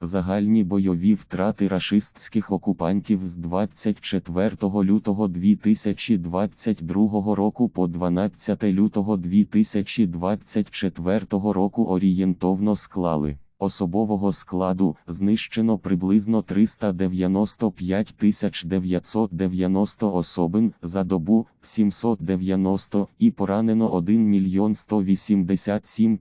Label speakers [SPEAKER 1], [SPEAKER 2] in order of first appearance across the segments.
[SPEAKER 1] Загальні бойові втрати рашистських окупантів з 24 лютого 2022 року по 12 лютого 2024 року орієнтовно склали. Особового складу знищено приблизно 395 990 особин за добу 790 і поранено 1 мільйон 187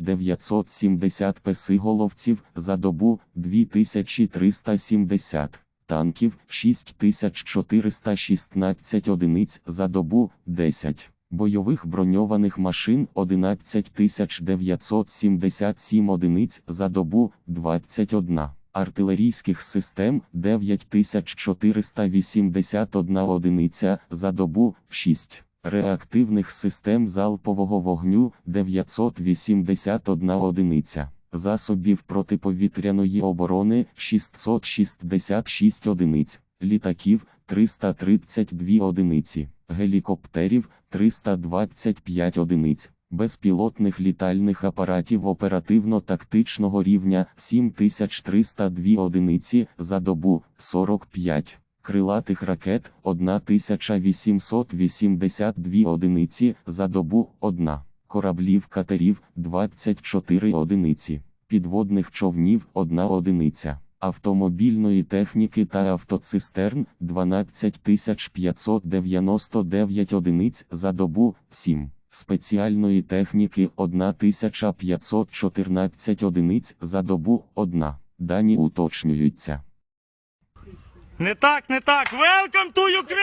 [SPEAKER 1] 970 песиголовців за добу 2370 танків 6416 одиниць за добу 10 бойових броньованих машин 11977 одиниць за добу 21, артилерійських систем 9481 одиниця за добу 6, реактивних систем залпового вогню 981 одиниця. Засобів протиповітряної оборони 666 одиниць, літаків 332 одиниці, гелікоптерів 325 одиниць, безпілотних літальних апаратів оперативно-тактичного рівня 7302 одиниці за добу 45. Крилатих ракет 1882 одиниці за добу 1, кораблів катерів 24 одиниці, підводних човнів 1 одиниця, автомобільної техніки та автоцистерн 12599 одиниць за добу 7, спеціальної техніки 1514 одиниць за добу 1. Дані уточнюються.
[SPEAKER 2] Не так, не так. Welcome to Ukraine!